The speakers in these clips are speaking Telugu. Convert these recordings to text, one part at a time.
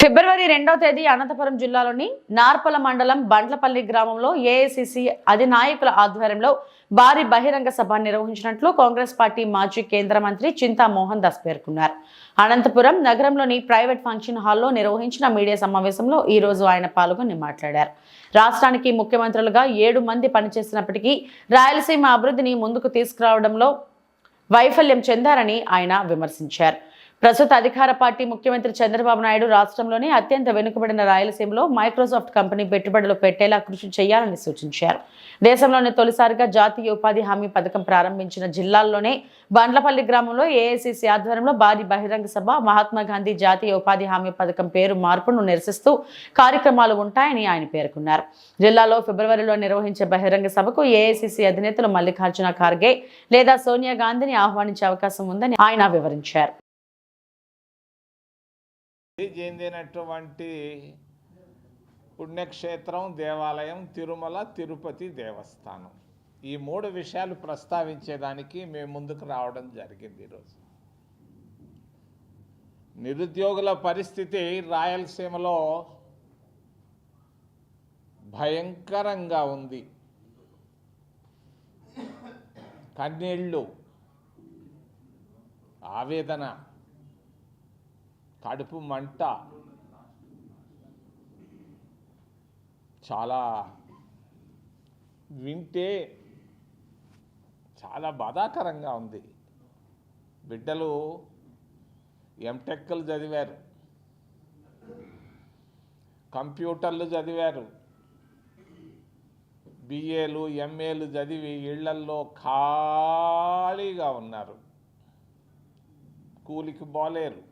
ఫిబ్రవరి రెండవ తేదీ అనంతపురం జిల్లాలోని నార్పల మండలం బండ్లపల్లి గ్రామంలో ఏఐసిసి అధినాయకుల ఆధ్వర్యంలో భారీ బహిరంగ సభ నిర్వహించినట్లు కాంగ్రెస్ పార్టీ మాజీ కేంద్ర మంత్రి చింతా మోహన్ దాస్ పేర్కొన్నారు. అనంతపురం నగరంలోని ప్రైవేట్ ఫంక్షన్ హాల్లో నిర్వహించిన మీడియా సమావేశంలో ఈ రోజు ఆయన పాల్గొని మాట్లాడారు. రాష్ట్రానికి ముఖ్యమంత్రులుగా ఏడు మంది పనిచేసినప్పటికీ రాయలసీమ అభివృద్ధిని ముందుకు తీసుకురావడంలో వైఫల్యం చెందారని ఆయన విమర్శించారు. ప్రస్తుత అధికార పార్టీ ముఖ్యమంత్రి చంద్రబాబు నాయుడు రాష్ట్రంలోనే అత్యంత వెనుకబడిన రాయలసీమలో మైక్రోసాఫ్ట్ కంపెనీ పెట్టుబడులు పెట్టేలా కృషి చేయాలని సూచించారు. దేశంలోనే తొలిసారిగా జాతీయ ఉపాధి హామీ పథకం ప్రారంభించిన జిల్లాల్లోనే బండ్లపల్లి గ్రామంలో ఏఐసిసి ఆధ్వర్యంలో భారీ బహిరంగ సభ మహాత్మా గాంధీ జాతీయ ఉపాధి హామీ పథకం పేరు మార్పును నిరసిస్తూ కార్యక్రమాలు ఉంటాయని ఆయన పేర్కొన్నారు. జిల్లాలో ఫిబ్రవరిలో నిర్వహించే బహిరంగ సభకు ఏఐసిసి అధినేతలు మల్లికార్జున ఖార్గే లేదా సోనియా గాంధీని ఆహ్వానించే అవకాశం ఉందని ఆయన వివరించారు. చెందినటువంటి పుణ్యక్షేత్రం దేవాలయం తిరుమల తిరుపతి దేవస్థానం. ఈ మూడు విషయాలు ప్రస్తావించేదానికి మేము ముందుకు రావడం జరిగింది ఈరోజు. నిరుద్యోగుల పరిస్థితి రాయలసీమలో భయంకరంగా ఉంది. కన్నీళ్ళు ఆవేదన కడుపు మంట. చాలా వింటే చాలా బాధాకరంగా ఉంది. బిడ్డలు ఎంటెక్లు చదివారు. కంప్యూటర్లు చదివారు. బిఏలు ఎంఏలు చదివి ఇళ్ళల్లో ఖాళీగా ఉన్నారు. కూలికి బాలేరు.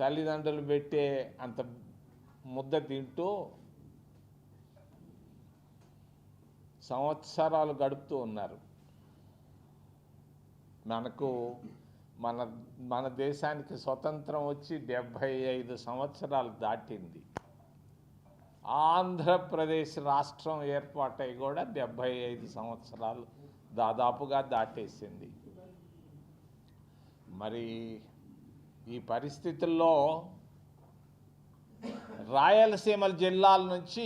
తల్లిదండ్రులు పెట్టే అంత ముద్ద తింటూ సంవత్సరాలు గడుపుతూ ఉన్నారు. మనకు మన మన దేశానికి స్వతంత్రం వచ్చి డెబ్భై ఐదు సంవత్సరాలు దాటింది. ఆంధ్రప్రదేశ్ రాష్ట్రం ఏర్పాటై కూడా డెబ్భై ఐదు సంవత్సరాలు దాదాపుగా దాటేసింది. మరి ఈ పరిస్థితుల్లో రాయలసీమ జిల్లాల నుంచి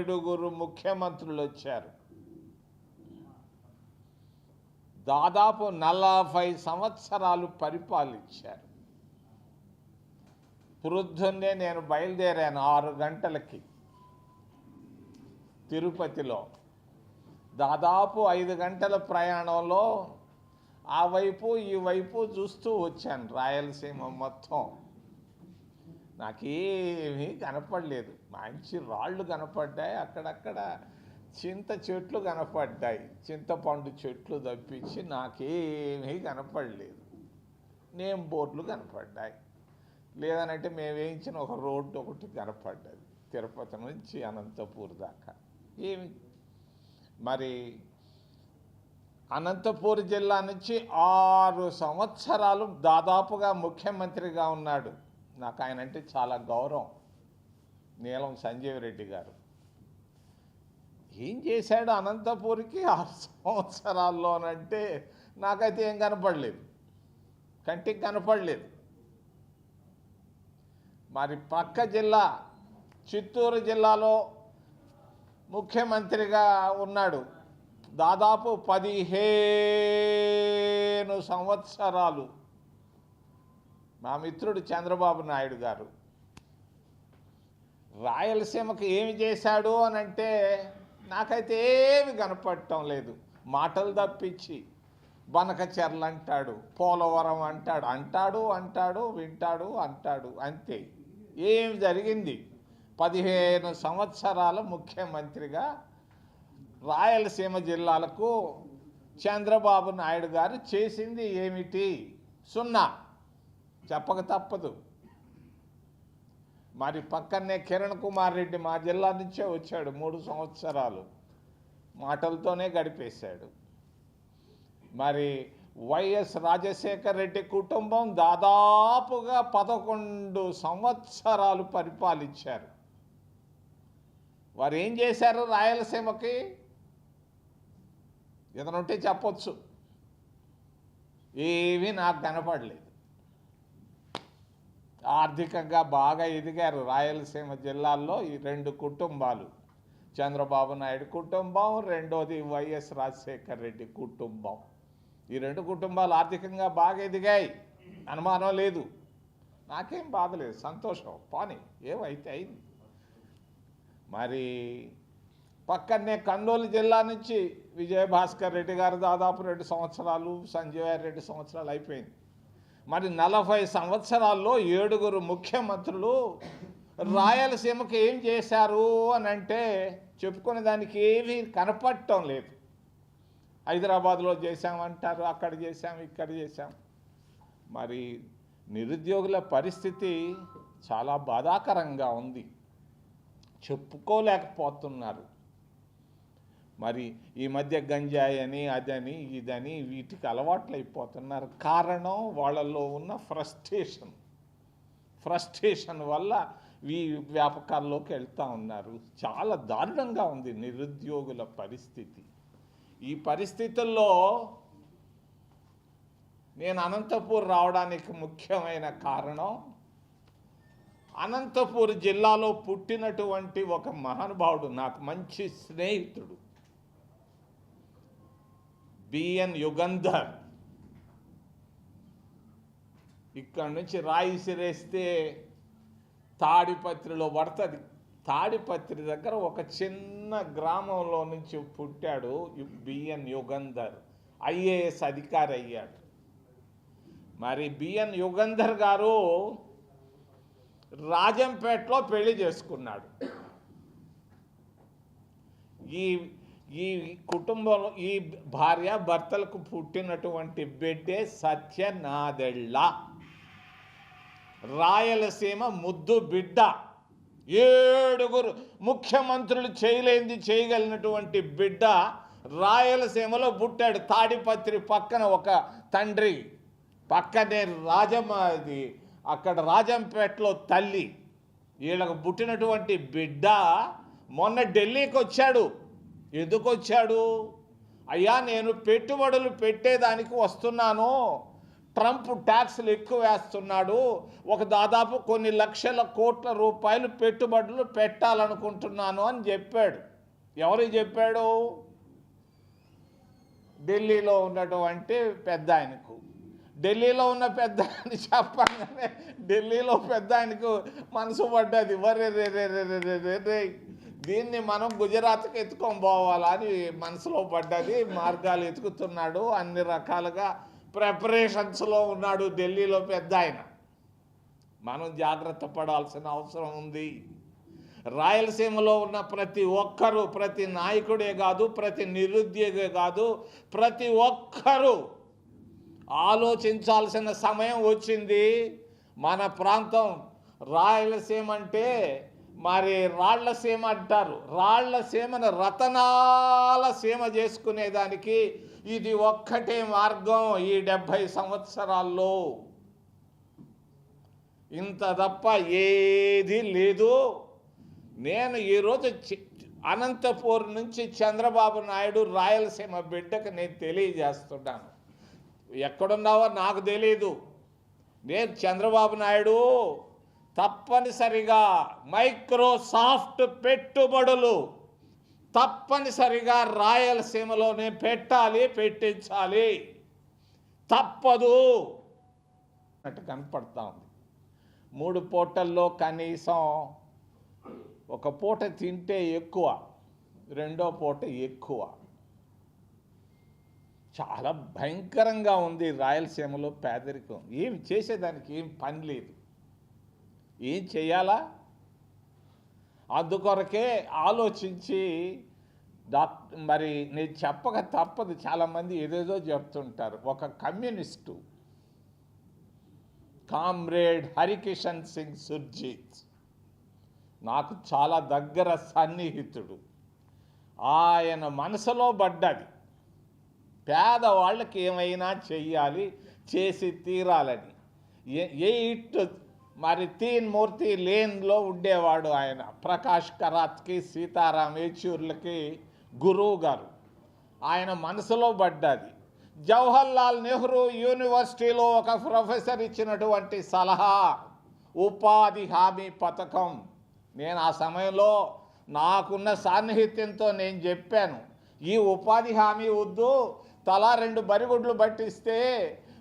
ఏడుగురు ముఖ్యమంత్రులు వచ్చారు. దాదాపు నలభై సంవత్సరాలు పరిపాలించారు. ప్రొద్దున్నే నేను బయలుదేరాను ఆరు గంటలకి తిరుపతిలో. దాదాపు ఐదు గంటల ప్రయాణంలో ఆ వైపు ఈ వైపు చూస్తూ వచ్చాను రాయలసీమ మొత్తం. నాకేమీ కనపడలేదు. మంచి రాళ్ళు కనపడ్డాయి. అక్కడక్కడ చింత చెట్లు కనపడ్డాయి. చింతపండు చెట్లు తప్పించి నాకేమీ కనపడలేదు. నేమ్ బోర్డులు కనపడ్డాయి. లేదనంటే మేము వేయించిన ఒక రోడ్డు ఒకటి కనపడ్డది. తిరుపతి నుంచి అనంతపూర్ దాకా. ఏమి? మరి అనంతపూర్ జిల్లా నుంచి ఆరు సంవత్సరాలు దాదాపుగా ముఖ్యమంత్రిగా ఉన్నాడు. నాకు ఆయన అంటే చాలా గౌరవం. నీలం సంజీవ్ రెడ్డి గారు. ఏం చేశాడు అనంతపూర్కి ఆరు సంవత్సరాల్లోనంటే నాకైతే ఏం కనపడలేదు. కంటికి కనపడలేదు. మరి పక్క జిల్లా చిత్తూరు జిల్లాలో ముఖ్యమంత్రిగా ఉన్నాడు. దాదాపు పదిహేను సంవత్సరాలు మా మిత్రుడు చంద్రబాబు నాయుడు గారు రాయలసీమకు ఏమి చేశాడు అని అంటే నాకైతే ఏమి కనపడటం లేదు. మాటలు తప్పించి బనకచెర్లు అంటాడు పోలవరం అంటాడు అంటాడు అంటాడు వింటాడు అంటాడు అంతే. ఏం జరిగింది? పదిహేను సంవత్సరాల ముఖ్యమంత్రిగా రాయలసీమ జిల్లాలకు చంద్రబాబు నాయుడు గారు చేసింది ఏమిటి? సున్నా. చెప్పక తప్పదు. మరి పక్కనే కిరణ్ కుమార్ రెడ్డి మా జిల్లా నుంచే వచ్చాడు మూడు సంవత్సరాలు. మాటలతోనే గడిపేశాడు. మరి వైఎస్ రాజశేఖర రెడ్డి కుటుంబం దాదాపుగా పదకొండు సంవత్సరాలు పరిపాలించారు. వారు ఏం చేశారు రాయలసీమకి? ఏదైనా ఉంటే చెప్పొచ్చు. ఏమీ నాకు కనపడలేదు. ఆర్థికంగా బాగా ఎదిగారు రాయలసీమ జిల్లాల్లో ఈ రెండు కుటుంబాలు. చంద్రబాబు నాయుడు కుటుంబం రెండోది వైఎస్ రాజశేఖర్ రెడ్డి కుటుంబం. ఈ రెండు కుటుంబాలు ఆర్థికంగా బాగా ఎదిగాయి. అనుమానం లేదు. నాకేం బాధ లేదు. సంతోషం. పాని ఏమైతే అయింది. మరి పక్కనే కర్నూలు జిల్లా నుంచి విజయభాస్కర్ రెడ్డి గారు దాదాపు రెండు సంవత్సరాలు సంజయ్ రెడ్డి సంవత్సరాలు అయిపోయింది. మరి నలభై సంవత్సరాల్లో ఏడుగురు ముఖ్యమంత్రులు రాయలసీమకి ఏం చేశారు అని అంటే చెప్పుకునే దానికి ఏమీ కనపడటం లేదు. హైదరాబాద్లో చేశామంటారు అక్కడ చేశాం ఇక్కడ చేశాం. మరి నిరుద్యోగుల పరిస్థితి చాలా బాధాకరంగా ఉంది. చెప్పుకోలేకపోతున్నారు. మరి ఈ మధ్య గంజాయి అని అదని ఇదని వీటికి అలవాట్లు అయిపోతున్నారు కారణం వాళ్ళల్లో ఉన్న ఫ్రస్ట్రేషన్. ఫ్రస్ట్రేషన్ వల్ల ఈ వ్యాపకాల్లోకి వెళ్తూ ఉన్నారు. చాలా దారుణంగా ఉంది నిరుద్యోగుల పరిస్థితి. ఈ పరిస్థితుల్లో నేను అనంతపూర్ రావడానికి ముఖ్యమైన కారణం అనంతపూర్ జిల్లాలో పుట్టినటువంటి ఒక మహానుభావుడు నాకు మంచి స్నేహితుడు. బిఎన్ యుగంధర్ ఇక్కడ నుంచి రాయి సిరేస్తే తాడిపత్రిలో పడుతుంది. తాడిపత్రి దగ్గర ఒక చిన్న గ్రామంలో నుంచి పుట్టాడు బిఎన్ యుగంధర్. ఐఏఎస్ అధికారి అయ్యాడు. మరి బిఎన్ యుగంధర్ గారు రాజంపేటలో పెళ్ళి చేసుకున్నాడు. ఈ ఈ కుటుంబంలో ఈ భార్య భర్తలకు పుట్టినటువంటి బిడ్డే సత్యనాదెళ్ళ రాయలసీమ ముద్దు బిడ్డ. ఏడుగురు ముఖ్యమంత్రులు చేయలేంది చేయగలిగినటువంటి బిడ్డ రాయలసీమలో పుట్టాడు. తాడిపత్రి పక్కన ఒక తండ్రి పక్కనే రాజమ్మ అక్కడ రాజంపేటలో తల్లి. వీళ్ళకు పుట్టినటువంటి బిడ్డ మొన్న ఢిల్లీకి వచ్చాడు ఎందుకు వచ్చాడు అయ్యా నేను పెట్టుబడులు పెట్టేదానికి వస్తున్నాను ట్రంప్ ట్యాక్స్లు ఎక్కువ వేస్తున్నాడు ఒక దాదాపు కొన్ని లక్షల కోట్ల రూపాయలు పెట్టుబడులు పెట్టాలనుకుంటున్నాను అని చెప్పాడు ఎవరు చెప్పాడు ఢిల్లీలో ఉన్నటువంటి పెద్ద ఆయనకు ఢిల్లీలో ఉన్న పెద్ద ఆయన చెప్పగానే ఢిల్లీలో పెద్ద ఆయనకు మనసు పడ్డది వరే రే రే రే రే రే రే దీన్ని మనం గుజరాత్కి ఎత్తుకొని పోవాలా అని మనసులో పడ్డది. మార్గాలు ఎతుకుతున్నాడు. అన్ని రకాలుగా ప్రిపరేషన్స్లో ఉన్నాడు ఢిల్లీలో పెద్ద ఆయన. మనం జాగ్రత్త పడాల్సిన అవసరం ఉంది. రాయలసీమలో ఉన్న ప్రతి ఒక్కరూ ప్రతి నాయకుడే కాదు ప్రతి నిరుద్యోగే కాదు ప్రతి ఒక్కరూ ఆలోచించాల్సిన సమయం వచ్చింది. మన ప్రాంతం రాయలసీమ అంటే మరి రాళ్ళసీమ అంటారు. రాళ్ళసీమను రతనాల సీమ చేసుకునేదానికి ఇది ఒక్కటే మార్గం ఈ డెబ్భై సంవత్సరాల్లో. ఇంత తప్ప ఏది లేదు. నేను ఈరోజు చి- అనంతపూర్ నుంచి చంద్రబాబు నాయుడు రాయలసీమ బిడ్డకు నేను తెలియజేస్తున్నాను. ఎక్కడున్నావో నాకు తెలియదు నేను చంద్రబాబు నాయుడు తప్పనిసరిగా మైక్రోసాఫ్ట్ పెట్టుబడులు తప్పనిసరిగా రాయలసీమలోనే పెట్టాలి పెట్టించాలి. తప్పదు. అన్నట్టు కనపడతా ఉంది. మూడు పూటల్లో కనీసం ఒక పూట తింటే ఎక్కువ రెండో పూట ఎక్కువ. చాలా భయంకరంగా ఉంది రాయలసీమలో పేదరికం. ఏం చేసేదానికి ఏం పని లేదు. ఏం చేయాలా? అందుకొరకే ఆలోచించి డాక్ మరి నేను చెప్పక తప్పదు. చాలామంది ఏదేదో చెప్తుంటారు. ఒక కమ్యూనిస్టు కామ్రేడ్ హరికిషన్ సింగ్ సుర్జీత్ నాకు చాలా దగ్గర సన్నిహితుడు. ఆయన మనసులో పడ్డది. పేదవాళ్ళకి ఏమైనా చెయ్యాలి చేసి తీరాలని. ఎయిట్ మరి తీన్ మూర్తి లేన్లో ఉండేవాడు ఆయన. ప్రకాష్ కరాత్కి సీతారాం యేచూర్లకి గురువు గారు ఆయన మనసులో పడ్డది. జవహర్ లాల్ నెహ్రూ యూనివర్సిటీలో ఒక ప్రొఫెసర్ ఇచ్చినటువంటి సలహా ఉపాధి హామీ పథకం. నేను ఆ సమయంలో నాకున్న సాన్నిహిత్యంతో నేను చెప్పాను. ఈ ఉపాధి హామీ వద్దు తలా రెండు బరిగుడ్లు పట్టిస్తే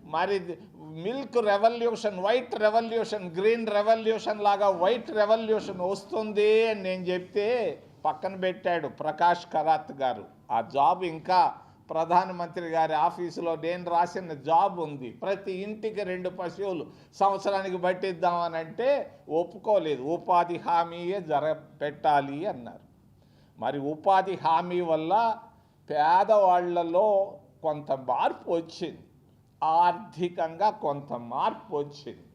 మరి milk revolution white revolution green revolution లాగా వైట్ రెవల్యూషన్ వస్తుంది అని నేను చెప్తే పక్కన పెట్టాడు ప్రకాష్ కరాత్ గారు. ఆ జాబ్ ఇంకా ప్రధానమంత్రి గారి ఆఫీసులో నేను రాసిన జాబ్ ఉంది. ప్రతి ఇంటికి రెండు పశువులు సంవత్సరానికి పట్టిద్దామని అంటే ఒప్పుకోలేదు. ఉపాధి హామీయే జర పెట్టాలి అన్నారు. మరి ఉపాధి హామీ వల్ల పేదవాళ్ళలో కొంత మార్పు వచ్చింది. ఆర్థికంగా కొంత మార్పు వచ్చింది.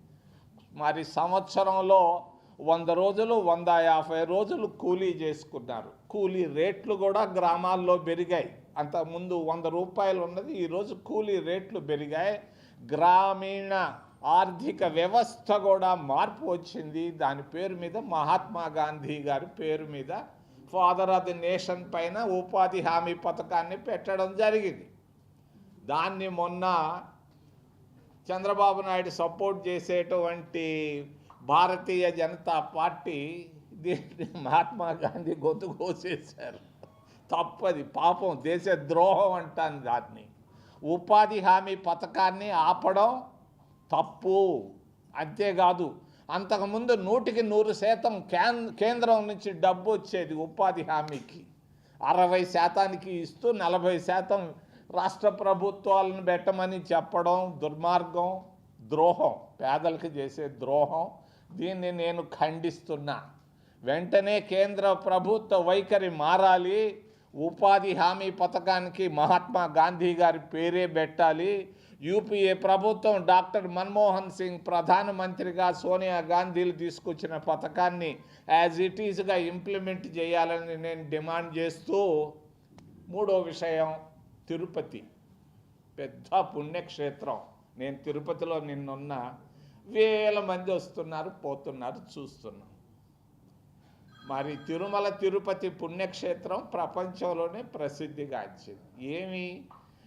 మరి సంవత్సరంలో వంద రోజులు వంద యాభై రోజులు కూలీ చేసుకున్నారు. కూలీ రేట్లు కూడా గ్రామాల్లో పెరిగాయి. అంతకుముందు వంద రూపాయలు ఉన్నది ఈరోజు కూలీ రేట్లు పెరిగాయి. గ్రామీణ ఆర్థిక వ్యవస్థ కూడా మార్పు వచ్చింది. దాని పేరు మీద మహాత్మా గాంధీ గారి పేరు మీద ఫాదర్ ఆఫ్ ది నేషన్ పైన ఉపాధి హామీ పథకాన్ని పెట్టడం జరిగింది. దాన్ని మొన్న చంద్రబాబు నాయుడు సపోర్ట్ చేసేటువంటి భారతీయ జనతా పార్టీ దీన్ని మహాత్మా గాంధీ గొంతు కోసేశారు. తప్పది పాపం దేశ ద్రోహం అంటాను దాన్ని. ఉపాధి హామీ పథకాన్ని ఆపడం తప్పు. అంతేకాదు అంతకుముందు నూటికి నూరు శాతం కేంద్రం నుంచి డబ్బు వచ్చేది ఉపాధి హామీకి. అరవై శాతానికి ఇస్తూ నలభై శాతం రాష్ట్ర ప్రభుత్వాలను పెట్టమని చెప్పడం దుర్మార్గం ద్రోహం. పేదలకు చేసే ద్రోహం. దీన్ని నేను ఖండిస్తున్నా. వెంటనే కేంద్ర ప్రభుత్వ వైఖరి మారాలి. ఉపాధి హామీ పథకానికి మహాత్మా గాంధీ గారి పేరే పెట్టాలి. యూపీఏ ప్రభుత్వం డాక్టర్ మన్మోహన్ సింగ్ ప్రధానమంత్రిగా సోనియా గాంధీలు తీసుకొచ్చిన పథకాన్ని యాజ్ ఇట్ ఈజ్గా ఇంప్లిమెంట్ చేయాలని నేను డిమాండ్ చేస్తూ మూడో విషయం తిరుపతి. పెద్ద పుణ్యక్షేత్రం. నేను తిరుపతిలో నిన్నున్న వేల మంది వస్తున్నారు పోతున్నారు చూస్తున్నాం. మరి తిరుమల తిరుపతి పుణ్యక్షేత్రం ప్రపంచంలోనే ప్రసిద్ధిగాంచింది. ఏమి?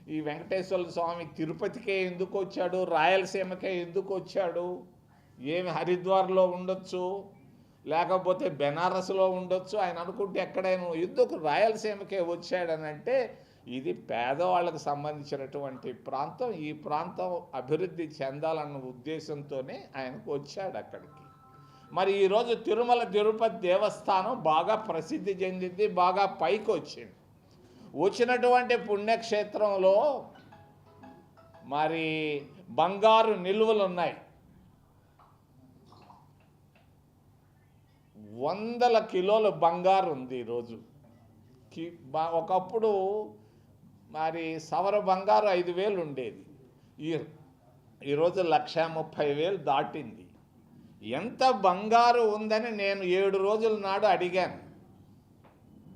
ఈ వెంకటేశ్వర స్వామి తిరుపతికే ఎందుకు వచ్చాడు? రాయలసీమకే ఎందుకు వచ్చాడు? ఏమి హరిద్వార్లో ఉండొచ్చు? లేకపోతే బెనారస్లో ఉండొచ్చు? ఆయన అనుకుంటే ఎక్కడైనా ఎందుకు రాయలసీమకే వచ్చాడనంటే ఇది పేదవాళ్ళకు సంబంధించినటువంటి ప్రాంతం. ఈ ప్రాంతం అభివృద్ధి చెందాలన్న ఉద్దేశంతోనే ఆయనకు వచ్చాడు అక్కడికి. మరి ఈరోజు తిరుమల తిరుపతి దేవస్థానం బాగా ప్రసిద్ధి చెందింది బాగా పైకి వచ్చింది. వచ్చినటువంటి పుణ్యక్షేత్రంలో మరి బంగారు నిల్వలు ఉన్నాయి. వందల కిలోల బంగారు ఉంది ఈరోజు కి ఒకప్పుడు మరి సవర బంగారు ఐదు వేలు ఉండేది. ఈ ఈరోజు లక్ష ముప్పై వేలు దాటింది. ఎంత బంగారు ఉందని నేను ఏడు రోజుల నాడు అడిగాను.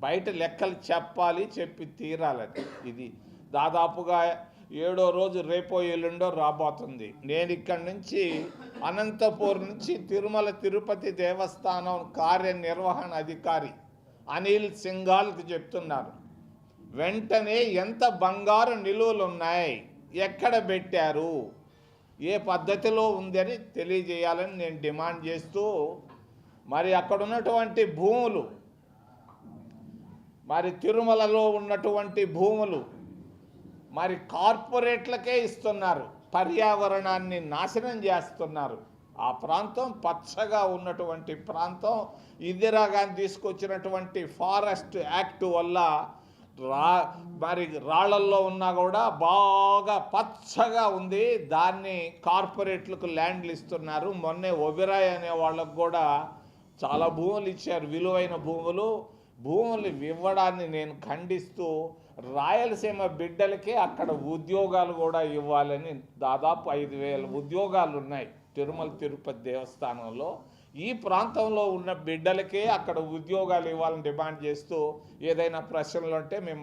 బయట లెక్కలు చెప్పాలి చెప్పి తీరాలని. ఇది దాదాపుగా ఏడో రోజు రేపో ఎల్లుండో రాబోతుంది. నేను ఇక్కడి నుంచి అనంతపూర్ నుంచి తిరుమల తిరుపతి దేవస్థానం కార్యనిర్వహణ అధికారి అనిల్ సింఘాల్కి చెప్తున్నారు వెంటనే ఎంత బంగారు నిలువలు ఉన్నాయి ఎక్కడ పెట్టారు? ఏ పద్ధతిలో ఉందని తెలియజేయాలని నేను డిమాండ్ చేస్తూ మరి అక్కడ ఉన్నటువంటి భూములు మరి తిరుమలలో ఉన్నటువంటి భూములు మరి కార్పొరేట్లకే ఇస్తున్నారు పర్యావరణాన్ని నాశనం చేస్తున్నారు. ఆ ప్రాంతం పచ్చగా ఉన్నటువంటి ప్రాంతం. ఇందిరాగాంధీ తీసుకొచ్చినటువంటి ఫారెస్ట్ యాక్ట్ వల్ల రా మరి రాళ్ళల్లో ఉన్నా కూడా బాగా పచ్చగా ఉంది. దాన్ని కార్పొరేట్లకు ల్యాండ్లు ఇస్తున్నారు. మొన్నే ఒబిరాయ్ అనే వాళ్ళకు కూడా చాలా భూములు ఇచ్చారు. విలువైన భూములు. భూములు ఇవ్వడాన్ని నేను ఖండిస్తూ రాయలసీమ బిడ్డలకే అక్కడ ఉద్యోగాలు కూడా ఇవ్వాలని దాదాపు ఐదు వేల ఉద్యోగాలు ఉన్నాయి. తిరుమల తిరుపతి దేవస్థానంలో ఈ ప్రాంతంలో ఉన్న బిడ్డలకే అక్కడ ఉద్యోగాలు ఇవ్వాలని డిమాండ్ చేస్తూ ఏదైనా ప్రశ్నలు ఉంటే మిమ్మల్ని